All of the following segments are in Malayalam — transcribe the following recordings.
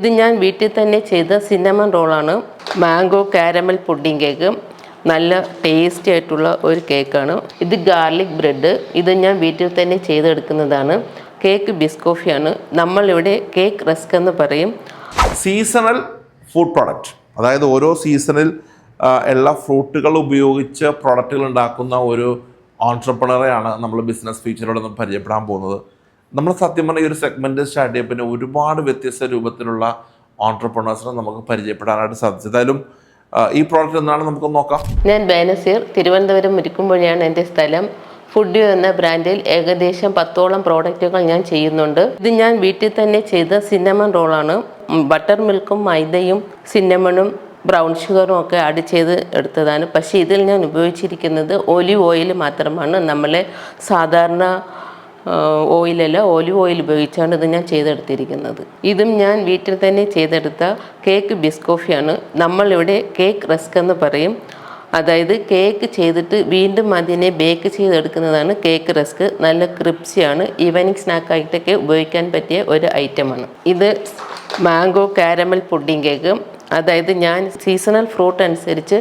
ഇത് ഞാൻ വീട്ടിൽ തന്നെ ചെയ്ത സിനമൺ റോളാണ്. Mango caramel pudding cake. നല്ല ടേസ്റ്റി ആയിട്ടുള്ള ഒരു കേക്കാണ്. ഇത് ഗാർലിക് ബ്രെഡ്. ഇത് ഞാൻ വീട്ടിൽ തന്നെ ചെയ്തെടുക്കുന്നതാണ്. കേക്ക് ബിസ്കോഫിയാണ് നമ്മളിവിടെ കേക്ക് റസ്ക് എന്ന് പറയും. Seasonal food product. അതായത് ഓരോ സീസണിൽ എല്ലാ ഫ്രൂട്ടുകൾ ഉപയോഗിച്ച് പ്രൊഡക്റ്റുകൾ ഉണ്ടാക്കുന്ന ഒരു ഓൺട്രപ്രണറെയാണ് നമ്മൾ ബിസിനസ് ഫീച്ചറോടൊന്നും പരിചയപ്പെടാൻ പോകുന്നത്. നമ്മൾ സത്യം പറഞ്ഞ ഈ ഒരു സെഗ്മെന്റ് സ്റ്റാർട്ട് ചെയ്യുമ്പോൾ പിന്നെ ഒരുപാട് വ്യത്യസ്ത രൂപത്തിലുള്ള ഓൺട്രപ്രണേഴ്സിനെ നമുക്ക് പരിചയപ്പെടാനായിട്ട് സാധിച്ചു. ഏതായാലും ഈ പ്രോഡക്റ്റ് എന്താണ് നമുക്ക് നോക്കാം. ഞാൻ ബേനസീർ തിരുവനന്തപുരം മുരിക്കുമ്പോഴാണ് എന്റെ സ്ഥലം. ഫുഡ് എന്ന ബ്രാൻഡിൽ ഏകദേശം പത്തോളം പ്രോഡക്റ്റുകൾ ഞാൻ ചെയ്യുന്നുണ്ട്. ഇത് ഞാൻ വീട്ടിൽ തന്നെ ചെയ്ത സിന്നമൺ റോളാണ് ബട്ടർ മിൽക്കും മൈദയും സിന്നമണും ബ്രൗൺ ഷുഗറും ഒക്കെ ആഡ് ചെയ്ത് എടുത്തതാണ്. പക്ഷേ ഇതിൽ ഞാൻ ഉപയോഗിച്ചിരിക്കുന്നത് ഒലിവ് ഓയിൽ മാത്രമാണ്. നമ്മളെ സാധാരണ ഓയിലല്ല ഓലിവ് ഓയിൽ ഉപയോഗിച്ചാണ് ഇത് ഞാൻ ചെയ്തെടുത്തിരിക്കുന്നത്. ഇതും ഞാൻ വീട്ടിൽ തന്നെ ചെയ്തെടുത്ത കേക്ക് ബിസ്കോഫിയാണ്. നമ്മളിവിടെ കേക്ക് റസ്ക് എന്ന് പറയും. അതായത് കേക്ക് ചെയ്തിട്ട് വീണ്ടും അതിനെ ബേക്ക് ചെയ്തെടുക്കുന്നതാണ് കേക്ക് റസ്ക്. നല്ല ക്രിപ്സിയാണ് ഈവനിങ് സ്നാക്കായിട്ടൊക്കെ ഉപയോഗിക്കാൻ പറ്റിയ ഒരു ഐറ്റമാണ്. ഇത് മാംഗോ കാരമൽ പുഡിംഗ് കേക്ക്. അതായത് ഞാൻ സീസണൽ ഫ്രൂട്ട് അനുസരിച്ച്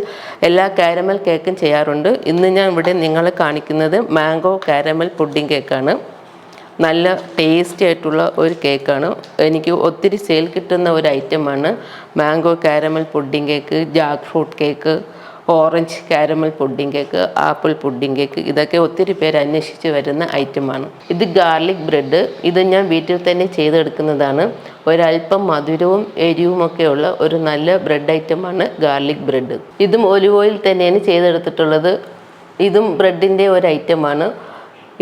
എല്ലാ കാരമൽ കേക്കും ചെയ്യാറുണ്ട്. ഇന്ന് ഞാൻ ഇവിടെ നിങ്ങളെ കാണിക്കുന്നത് മാംഗോ കാരമൽ പുഡിംഗ് കേക്കാണ്. നല്ല ടേസ്റ്റി ആയിട്ടുള്ള ഒരു കേക്കാണ് എനിക്ക് ഒത്തിരി സെയിൽ കിട്ടുന്ന ഒരു ഐറ്റമാണ് mango caramel pudding cake jack fruit cake orange caramel pudding cake apple pudding cake ഇതൊക്കെ ഒത്തിരി പേര് അന്വേഷിച്ച് വരുന്ന ഐറ്റമാണ് ഇത് ഗാർലിക് ബ്രെഡ് ഇത് ഞാൻ വീട്ടിൽ തന്നെ ചെയ്തെടുക്കുന്നതാണ്. ഒരല്പം മധുരവും എരിവും ഒക്കെയുള്ള ഒരു നല്ല ബ്രെഡ് ഐറ്റമാണ് ഗാർലിക് ബ്രെഡ് ഇതും ഒലിവ് ഓയിൽ തന്നെയാണ് ചെയ്തെടുത്തിട്ടുള്ളത്. ഇതും ബ്രെഡിന്റെ ഒരു ഐറ്റമാണ്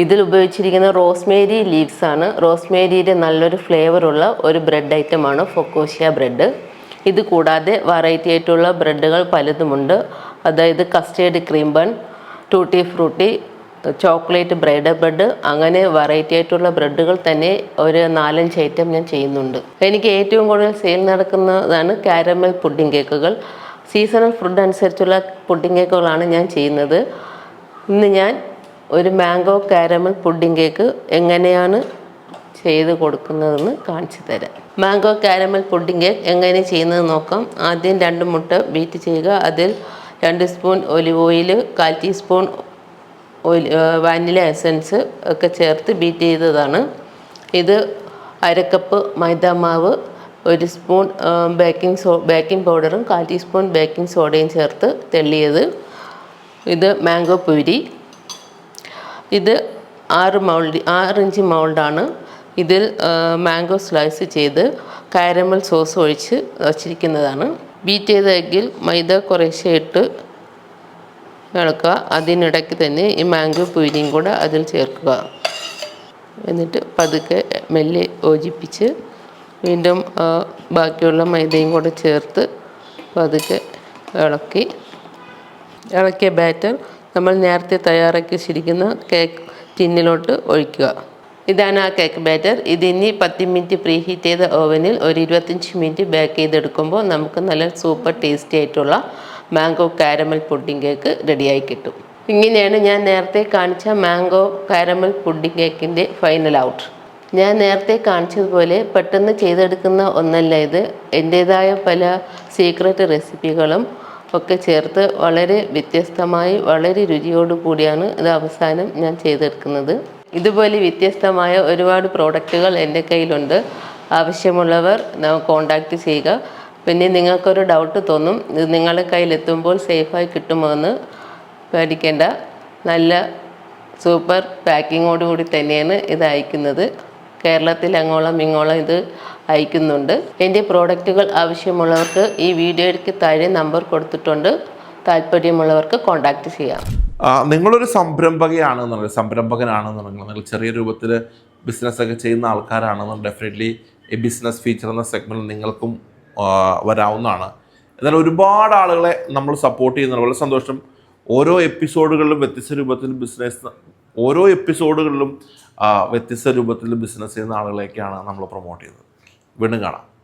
ഇതിൽ ഉപയോഗിച്ചിരിക്കുന്ന റോസ്മേരി ലീവ്സ് ആണ്. റോസ്മേരിയുടെ നല്ലൊരു ഫ്ലേവറുള്ള ഒരു ബ്രെഡ് ഐറ്റം ആണ് ഫൊക്കോഷ്യ ബ്രെഡ് ഇത് കൂടാതെ വെറൈറ്റി ആയിട്ടുള്ള ബ്രെഡുകൾ പലതുമുണ്ട്. അതായത് custard cream bun tutti frutti chocolate bread bread അങ്ങനെ വെറൈറ്റി ആയിട്ടുള്ള ബ്രെഡുകൾ തന്നെ ഒരു നാലഞ്ച് ഐറ്റം ഞാൻ ചെയ്യുന്നുണ്ട്. എനിക്ക് ഏറ്റവും കൂടുതൽ സെയിൽ നടക്കുന്നതാണ് കാരമൽ പുഡിംഗ് കേക്കുകൾ സീസണൽ ഫുഡ് അനുസരിച്ചുള്ള പുഡിംഗ് കേക്കുകളാണ് ഞാൻ ചെയ്യുന്നത്. ഇന്ന് ഞാൻ ഒരു മാംഗോ കാരമൽ പുഡിംഗ് കേക്ക് എങ്ങനെയാണ് ചെയ്ത് കൊടുക്കുന്നതെന്ന് കാണിച്ചു തരാം. മാംഗോ കാരമൽ പുഡിംഗ് കേക്ക് എങ്ങനെ ചെയ്യുന്നത് നോക്കാം. ആദ്യം രണ്ട് മുട്ട ബീറ്റ് ചെയ്യുക. അതിൽ രണ്ട് സ്പൂൺ ഒലിവ് ഓയിൽ കാൽ ടീസ്പൂൺ വാനില എസൻസ് ഒക്കെ ചേർത്ത് ബീറ്റ് ചെയ്തതാണ്. ഇത് അരക്കപ്പ് മൈദ മാവ് ഒരു സ്പൂൺ ബേക്കിംഗ് സോ ബേക്കിംഗ് പൗഡറും കാൽ ടീസ്പൂൺ ബേക്കിംഗ് സോഡയും ചേർത്ത് തെള്ളിയത്. ഇത് മാംഗോ പൂരി ഇത് ആറ് മൗൾഡ് ആറ് ഇഞ്ച് മൗൾഡാണ് ഇതിൽ മാംഗോ സ്ലൈസ് ചെയ്ത് കാരമൽ സോസ് ഒഴിച്ച് വച്ചിരിക്കുന്നതാണ്. ബീറ്റ് ചെയ്ത എഗ്ഗിൽ മൈദ കുറേശ്ശെ ഇട്ട് ഇളക്കുക. അതിനിടയ്ക്ക് തന്നെ ഈ മാംഗോ പൂരിയും കൂടെ അതിൽ ചേർക്കുക. എന്നിട്ട് പതുക്കെ മെല്ലെ യോജിപ്പിച്ച് വീണ്ടും ബാക്കിയുള്ള മൈദയും കൂടെ ചേർത്ത് പതുക്കെ ഇളക്കി ഇളക്കിയ ബാറ്റർ നമ്മൾ നേരത്തെ തയ്യാറാക്കി വെച്ചിരിക്കുന്ന കേക്ക് ടിന്നിലോട്ട് ഒഴിക്കുക. ഇതാണ് ആ കേക്ക് ബാറ്റർ. ഇതിനി പത്ത് മിനിറ്റ് പ്രീ ഹീറ്റ് ചെയ്ത ഓവനിൽ ഒരു ഇരുപത്തഞ്ച് മിനിറ്റ് ബേക്ക് ചെയ്തെടുക്കുമ്പോൾ നമുക്ക് നല്ല സൂപ്പർ ടേസ്റ്റി ആയിട്ടുള്ള മാംഗോ കാരമൽ പുഡിംഗ് കേക്ക് റെഡിയായി കിട്ടും. ഇങ്ങനെയാണ് ഞാൻ നേരത്തെ കാണിച്ച മാംഗോ കാരമൽ പുഡിംഗ് കേക്കിന്റെ ഫൈനൽ ഔട്ട്. ഞാൻ നേരത്തെ കാണിച്ചതുപോലെ പെട്ടെന്ന് ചെയ്തെടുക്കുന്ന ഒന്നല്ല ഇത്. എന്റേതായ പല സീക്രട്ട് റെസിപ്പികളും ഒക്കെ ചേർത്ത് വളരെ വ്യത്യസ്തമായി വളരെ രുചിയോടു കൂടിയാണ് ഇത് അവസാനം ഞാൻ ചെയ്തെടുക്കുന്നത്. ഇതുപോലെ വ്യത്യസ്തമായ ഒരുപാട് പ്രോഡക്റ്റുകൾ എന്റെ കയ്യിലുണ്ട്. ആവശ്യമുള്ളവർ കോണ്ടാക്ട് ചെയ്യുക. പിന്നെ നിങ്ങൾക്കൊരു ഡൗട്ട് തോന്നും ഇത് നിങ്ങളുടെ കയ്യിലെത്തുമ്പോൾ സേഫായി കിട്ടുമോ എന്ന് പേടിക്കേണ്ട. നല്ല സൂപ്പർ പാക്കിങ്ങോടുകൂടി തന്നെയാണ് ഇത് അയക്കുന്നത്. കേരളത്തിൽ അങ്ങോളം ഇങ്ങോളം ഇത് അയക്കുന്നുണ്ട്. എന്റെ പ്രോഡക്റ്റുകൾ ആവശ്യമുള്ളവർക്ക് ഈ വീഡിയോയ്ക്ക് താഴെ നമ്പർ കൊടുത്തിട്ടുണ്ട്. താല്പര്യമുള്ളവർക്ക് കോൺടാക്റ്റ് ചെയ്യാം. നിങ്ങളൊരു സംരംഭകയാണെന്നുണ്ടെങ്കിൽ സംരംഭകനാണെന്നുണ്ടെങ്കിൽ നിങ്ങൾ ചെറിയ രൂപത്തിൽ ബിസിനസ് ഒക്കെ ചെയ്യുന്ന ആൾക്കാരാണെന്നുണ്ടെങ്കിൽ ഡെഫിനറ്റ്ലി ഈ ബിസിനസ് ഫീച്ചർ എന്ന സെഗ്മെന്റ് നിങ്ങൾക്കും വരാവുന്നതാണ്. എന്നാൽ ഒരുപാട് ആളുകളെ നമ്മൾ സപ്പോർട്ട് ചെയ്യുന്ന വളരെ സന്തോഷം. ഓരോ എപ്പിസോഡുകളിലും വ്യത്യസ്ത രൂപത്തിൽ ബിസിനസ് ഓരോ എപ്പിസോഡുകളിലും വ്യത്യസ്ത രൂപത്തിൽ ബിസിനസ് ചെയ്യുന്ന ആളുകളെയൊക്കെയാണ് നമ്മൾ പ്രൊമോട്ട് ചെയ്യുന്നത്. വീണ്ടും കാണാം.